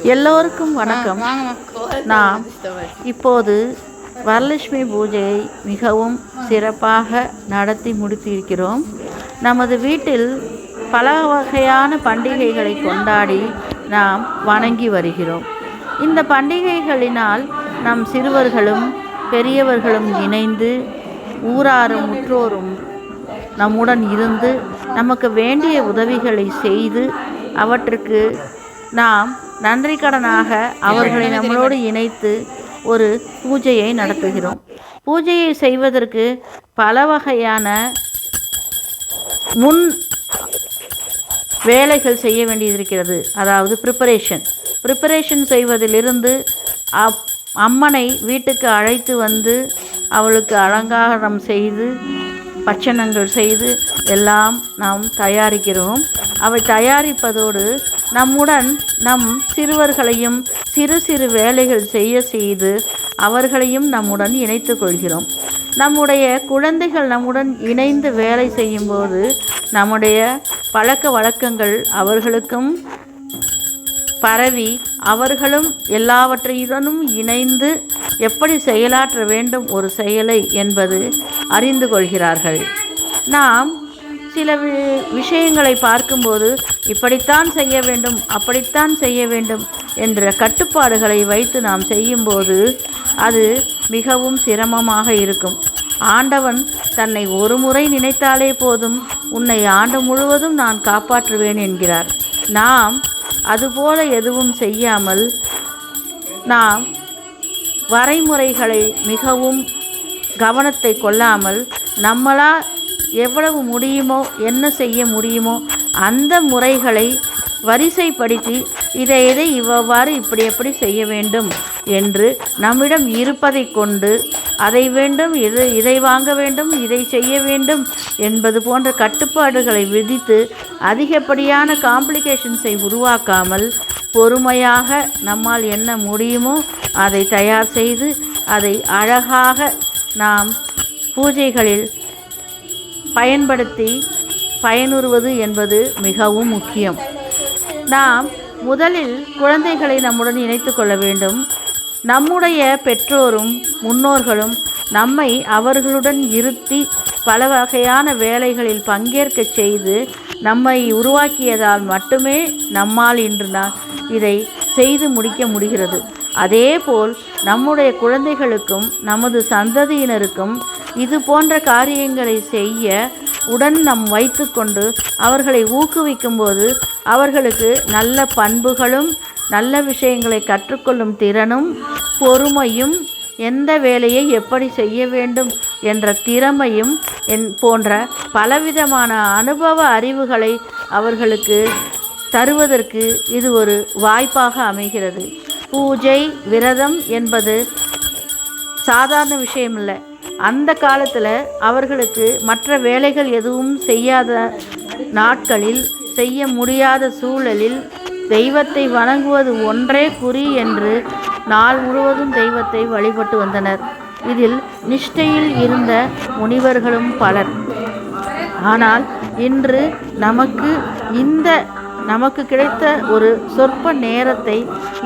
எல்லோருக்கும் வணக்கம். நாம் இப்போது வரலட்சுமி பூஜையை மிகவும் சிறப்பாக நடத்தி முடித்திருக்கிறோம். நமது வீட்டில் பல வகையான பண்டிகைகளை கொண்டாடி நாம் வணங்கி வருகிறோம். இந்த பண்டிகைகளினால் நம் சிறுவர்களும் பெரியவர்களும் இணைந்து ஊராரும் முற்றோரும் நம்முடன் இருந்து நமக்கு வேண்டிய உதவிகளை செய்து அவற்றுக்கு நாம் நன்றி கடனாக அவர்களை நம்மளோடு இணைத்து ஒரு பூஜையை நடத்துகிறோம். பூஜையை செய்வதற்கு பல வகையான முன் வேலைகள் செய்ய வேண்டியிருக்கிறது. அதாவது ப்ரிப்பரேஷன் ப்ரிப்பரேஷன் செய்வதிலிருந்து அப் அம்மனை வீட்டுக்கு அழைத்து வந்து அவளுக்கு அலங்காரம் செய்து பட்சணங்கள் செய்து எல்லாம் நாம் தயாரிக்கிறோம். அவை தயாரிப்பதோடு நம்முடன் நம் சிறுவர்களையும் சிறு சிறு வேலைகள் செய்ய செய்து அவர்களையும் நம்முடன் இணைத்து கொள்கிறோம். நம்முடைய குழந்தைகள் நம்முடன் இணைந்து வேலை செய்யும்போது நம்முடைய பழக்க வழக்கங்கள் அவர்களுக்கும் பரவி அவர்களும் எல்லாவற்றையுடனும் இணைந்து எப்படி செயலாற்ற வேண்டும் ஒரு செயலை என்பது அறிந்து கொள்கிறார்கள். நாம் சில வி- விஷயங்களை பார்க்கும்போது இப்படித்தான் செய்ய வேண்டும் அப்படித்தான் செய்ய வேண்டும் என்ற கட்டுப்பாடுகளை வைத்து நாம் செய்யும்போது அது மிகவும் சிரமமாக இருக்கும். ஆண்டவன் தன்னை ஒரு முறை நினைத்தாலே போதும் உன்னை ஆண்டு முழுவதும் நான் காப்பாற்றுவேன் என்கிறார். நாம் அதுபோல எதுவும் செய்யாமல் நாம் வரைமுறைகளை மிகவும் கவனத்தை கொள்ளாமல் நம்மளா எவ்வளவு முடியுமோ என்ன செய்ய முடியுமோ அந்த முறைகளை வரிசைப்படுத்தி இதை இதை இவ்வாறு இப்படி எப்படி செய்ய வேண்டும் என்று நம்மிடம் இருப்பதை கொண்டு அதை வேண்டும் இது இதை வாங்க வேண்டும் இதை செய்ய வேண்டும் என்பது போன்ற கட்டுப்பாடுகளை விதித்து அதிகப்படியான காம்ப்ளிகேஷன்ஸை உருவாக்காமல் பொறுமையாக நம்மால் என்ன முடியுமோ அதை தயார் செய்து அதை அழகாக நாம் பூஜைகளில் பயன்படுத்தி பயனுறுவது என்பது மிகவும் முக்கியம். நாம் முதலில் குழந்தைகளை நம்முடன் இணைத்து கொள்ள வேண்டும். நம்முடைய பெற்றோரும் முன்னோர்களும் நம்மை அவர்களுடன் இருத்தி பல வகையான வேலைகளில் பங்கேற்கச் செய்து நம்மை உருவாக்கியதால் மட்டுமே நம்மால் இன்று நான் இதை செய்து முடிக்க முடிகிறது. அதேபோல் நம்முடைய குழந்தைகளுக்கும் நமது சந்ததியினருக்கும் இது போன்ற காரியங்களை செய்ய உடன் நம் வைத்துக்கொண்டு அவர்களை ஊக்குவிக்கும்போது அவர்களுக்கு நல்ல பண்புகளும் நல்ல விஷயங்களை கற்றுக்கொள்ளும் திறனும் பொறுமையும் எந்த வேலையை எப்படி செய்ய வேண்டும் என்ற திறமையும் என் போன்ற பலவிதமான அனுபவ அறிவுகளை அவர்களுக்கு தருவதற்கு இது ஒரு வாய்ப்பாக அமைகிறது. பூஜை விரதம் என்பது சாதாரண விஷயம் இல்லை அந்த காலத்தில் அவர்களுக்கு மற்ற வேலைகள் எதுவும் செய்யாத நாட்களில் செய்ய முடியாத சூழலில் தெய்வத்தை வணங்குவது ஒன்றே குறி என்று நாள் முழுவதும் தெய்வத்தை வழிபட்டு வந்தனர். இதில் நிஷ்டையில் இருந்த முனிவர்களும் பலர். ஆனால் இன்று நமக்கு இந்த நமக்கு கிடைத்த ஒரு சொற்ப நேரத்தை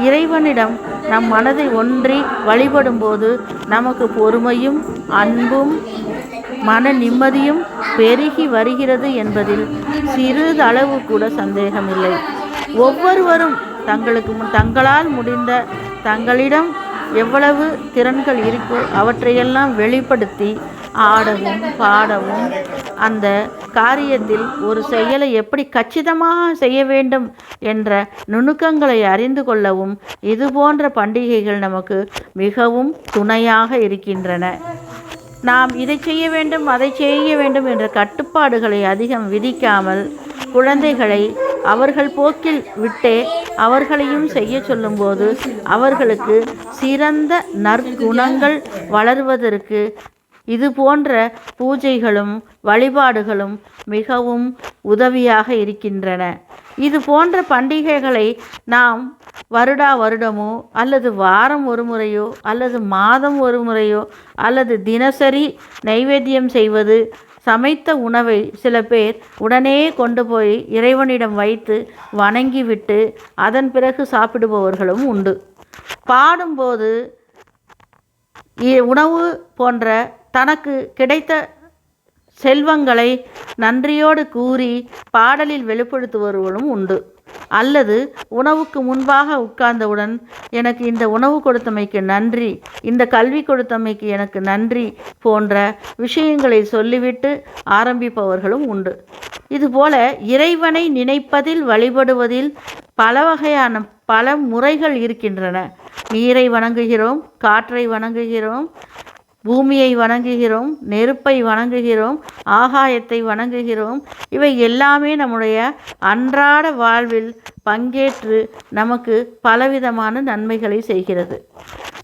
இறைவனிடம் நம் மனதை ஒன்றி வழிபடும்போது நமக்கு பொறுமையும் அன்பும் மன நிம்மதியும் பெருகி வருகிறது என்பதில் சிறிதளவு கூட சந்தேகமில்லை. ஒவ்வொருவரும் தங்களுக்கு மு- தங்களால் முடிந்த தங்களிடம் எவ்வளவு திறன்கள் இருக்கோ அவற்றையெல்லாம் வெளிப்படுத்தி ஆடவும் பாடவும் அந்த காரியத்தில் ஒரு செயலை எப்படி கச்சிதமாக செய்ய வேண்டும் என்ற நுணுக்கங்களை அறிந்து கொள்ளவும் இது போன்ற பண்டிகைகள் நமக்கு மிகவும் துணையாக இருக்கின்றன. நாம் இதை செய்ய வேண்டும் அதை செய்ய வேண்டும் என்ற கட்டுப்பாடுகளை அதிகம் விதிக்காமல் குழந்தைகளை அவர்கள் போக்கில் விட்டே அவர்களையும் செய்ய சொல்லும்போது அவர்களுக்கு சிறந்த நற்குணங்கள் வளர்வதற்கு இது போன்ற பூஜைகளும் வழிபாடுகளும் மிகவும் உதவியாக இருக்கின்றன. இது போன்ற பண்டிகைகளை நாம் வருடா வருடமோ அல்லது வாரம் ஒரு முறையோ அல்லது மாதம் ஒரு முறையோ அல்லது தினசரி நைவேத்தியம் செய்வது சமைத்த உணவை சில பேர் உடனே கொண்டு போய் இறைவனிடம் வைத்து வணங்கிவிட்டு அதன் பிறகு சாப்பிடுபவர்களும் உண்டு. பாடும்போது இ- உணவு போன்ற தனக்கு கிடைத்த செல்வங்களை நன்றியோடு கூறி பாடலில் வெளிப்படுத்துபவர்களும் உண்டு. அல்லது உணவுக்கு முன்பாக உட்கார்ந்தவுடன் எனக்கு இந்த உணவு கொடுத்தமைக்கு நன்றி இந்த கல்வி கொடுத்தமைக்கு எனக்கு நன்றி போன்ற விஷயங்களை சொல்லிவிட்டு ஆரம்பிப்பவர்களும் உண்டு. இதுபோல இறைவனை நினைப்பதில் வழிபடுவதில் பல வகையான பல முறைகள் இருக்கின்றன. நீரை வணங்குகிறோம் காற்றை வணங்குகிறோம் பூமியை வணங்குகிறோம் நெருப்பை வணங்குகிறோம் ஆகாயத்தை வணங்குகிறோம். இவை எல்லாமே நம்முடைய அன்றாட வாழ்வில் பங்கேற்று நமக்கு பலவிதமான நன்மைகளை செய்கிறது.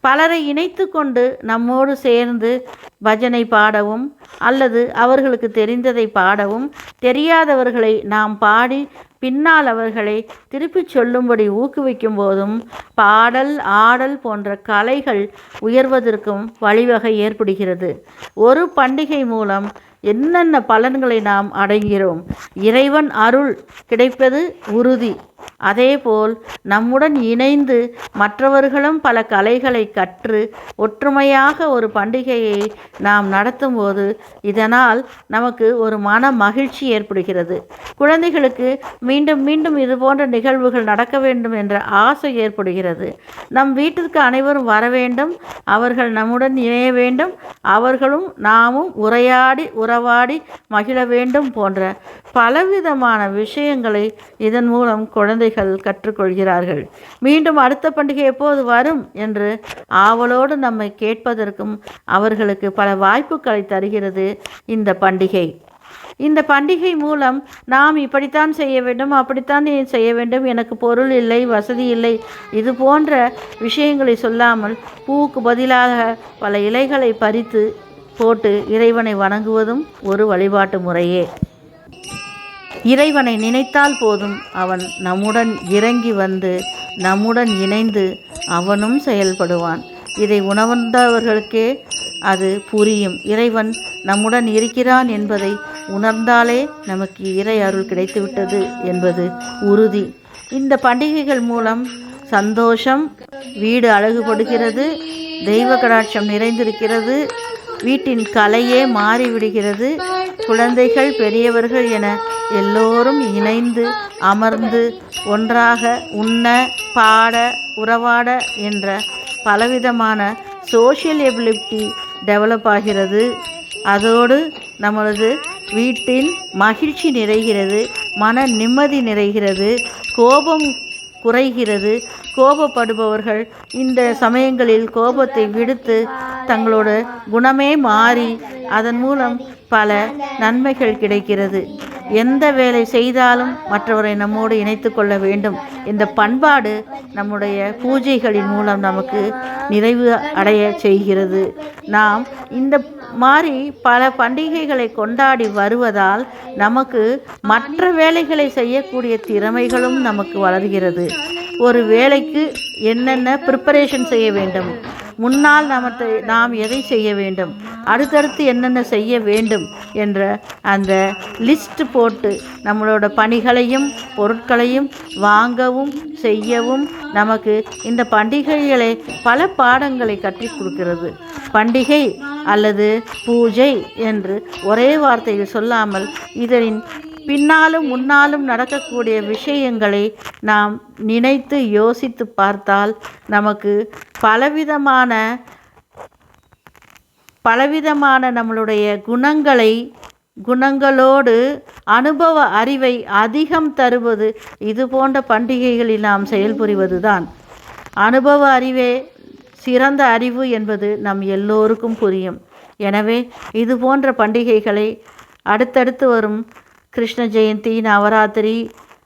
பலரை இணைத்து கொண்டு நம்மோடு சேர்ந்து பஜனை பாடவும் அல்லது அவர்களுக்கு தெரிந்ததை பாடவும் தெரியாதவர்களை நாம் பாடி பின்னால் அவர்களை திருப்பிச் சொல்லும்படி ஊக்குவிக்கும் போதும் பாடல் ஆடல் போன்ற கலைகள் உயர்வதற்கும் வழிவகை ஏற்படுகிறது. ஒரு பண்டிகை மூலம் என்னென்ன பலன்களை நாம் அடைகிறோம்? இறைவன் அருள் கிடைப்பது உறுதி. அதேபோல் நம்முடன் இணைந்து மற்றவர்களும் பல கலைகளை கற்று ஒற்றுமையாக ஒரு பண்டிகையை நாம் நடத்தும்போது இதனால் நமக்கு ஒரு மன மகிழ்ச்சி ஏற்படுகிறது. குழந்தைகளுக்கு மீண்டும் மீண்டும் இது போன்ற நிகழ்வுகள் நடக்க வேண்டும் என்ற ஆசை ஏற்படுகிறது. நம் வீட்டிற்கு அனைவரும் வர வேண்டும். அவர்கள் நம்முடன் இணைய வேண்டும். அவர்களும் நாமும் உரையாடி உறவாடி மகிழ வேண்டும் போன்ற பலவிதமான விஷயங்களை இதன் மூலம் குழந்தைகள் கற்றுக்கொள்கிறார்கள். மீண்டும் அடுத்த பண்டிகை எப்போது வரும் என்று ஆவலோடு நம்மை கேட்பதற்கும் அவர்களுக்கு பல வாய்ப்புகளை தருகிறது இந்த பண்டிகை. இந்த பண்டிகை மூலம் நாம் இப்படித்தான் செய்ய வேண்டும் அப்படித்தான் செய்ய வேண்டும் எனக்கு பொருள் இல்லை வசதி இல்லை இது போன்ற விஷயங்களை சொல்லாமல் பூவுக்கு பதிலாக பல இலைகளை பறித்து போட்டு இறைவனை வணங்குவதும் ஒரு வழிபாட்டு முறையே. இறைவனை நினைத்தால் போதும் அவன் நம்முடன் இறங்கி வந்து நம்முடன் இணைந்து அவனும் செயல்படுவான். இதை உணர்ந்தவர்களுக்கே அது புரியும். இறைவன் நம்முடன் இருக்கிறான் என்பதை உணர்ந்தாலே நமக்கு இறை அருள் கிடைத்துவிட்டது என்பது உறுதி. இந்த பண்டிகைகள் மூலம் சந்தோஷம் வீடு அழகுபடுகிறது தெய்வ கடாட்சம் நிறைந்திருக்கிறது வீட்டின் கலையே மாறிவிடுகிறது. குழந்தைகள் பெரியவர்கள் என எல்லோரும் இணைந்து அமர்ந்து ஒன்றாக உண்ண பாட உறவாட என்ற பலவிதமான சோஷியல் எபிலிட்டி டெவலப் ஆகிறது. அதோடு நமது வீட்டின் மகிழ்ச்சி நிறைகிறது மன நிம்மதி நிறைகிறது கோபம் குறைகிறது கோபப்படுபவர்கள் இந்த சமயங்களில் கோபத்தை விடுத்து தங்களோட குணமே மாறி அதன் மூலம் பல நன்மைகள் கிடைக்கிறது. எந்த வேலை செய்தாலும் மற்றவரை நம்மோடு இணைத்து கொள்ள வேண்டும். இந்த பண்பாடு நம்முடைய பூஜைகளின் மூலம் நமக்கு நிறைவு அடைய செய்கிறது. நாம் இந்த மாதிரி பல பண்டிகைகளை கொண்டாடி வருவதால் நமக்கு மற்ற வேலைகளை செய்யக்கூடிய திறமைகளும் நமக்கு வளர்கிறது. ஒரு வேலைக்கு என்னென்ன ப்ரிப்பரேஷன் செய்ய வேண்டும்? முன்னால் நமக்கு நாம் எதை செய்ய வேண்டும்? அடுத்தடுத்து என்னென்ன செய்ய வேண்டும்? என்ற அந்த லிஸ்ட் போட்டு நம்மளோட பணிகளையும் பொருட்களையும் வாங்கவும் செய்யவும் நமக்கு இந்த பண்டிகைகளை பல பாடங்களை கற்றுக் கொடுக்கிறது. பண்டிகை அல்லது பூஜை என்று ஒரே வார்த்தையில் சொல்லாமல் இதனின் பின்னாலும் முன்னாலும் நடக்கக்கூடிய விஷயங்களை நாம் நினைத்து யோசித்து பார்த்தால் நமக்கு பலவிதமான பலவிதமான நம்மளுடைய குணங்களை குணங்களோடு அனுபவ அறிவை அதிகம் தருவது இது போன்ற பண்டிகைகளில் நாம் செயல்புரிவது தான் அனுபவ அறிவே சிறந்த அறிவு என்பது நம் எல்லோருக்கும் புரியும். எனவே இது போன்ற பண்டிகைகளை அடுத்தடுத்து வரும் கிருஷ்ண ஜெயந்தி நவராத்திரி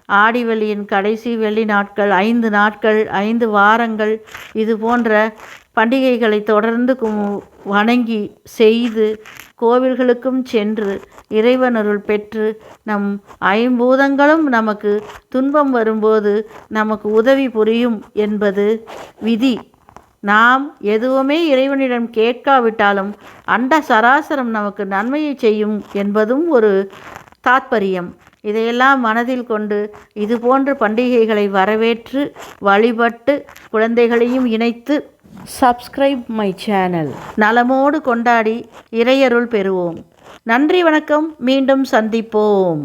ஆடி வெள்ளியின் கடைசி வெள்ளி நாட்கள் ஐந்து நாட்கள் ஐந்து வாரங்கள் இது போன்ற பண்டிகைகளை தொடர்ந்து கு- வணங்கி செய்து கோவில்களுக்கும் சென்று இறைவனருள் பெற்று நம் ஐம்பூதங்களும் நமக்கு துன்பம் வரும்போது நமக்கு உதவி புரியும் என்பது விதி. நாம் எதுவுமே இறைவனிடம் கேட்காவிட்டாலும் அண்ட சராசரம் நமக்கு நன்மையை செய்யும் என்பதும் ஒரு தாத்பரியம். இதையெல்லாம் மனதில் கொண்டு இதுபோன்ற பண்டிகைகளை வரவேற்று வழிபட்டு குழந்தைகளையும் இணைத்து சப்ஸ்கிரைப் மை சேனல் நலமோடு கொண்டாடி இறையருள் பெறுவோம். நன்றி வணக்கம். மீண்டும் சந்திப்போம்.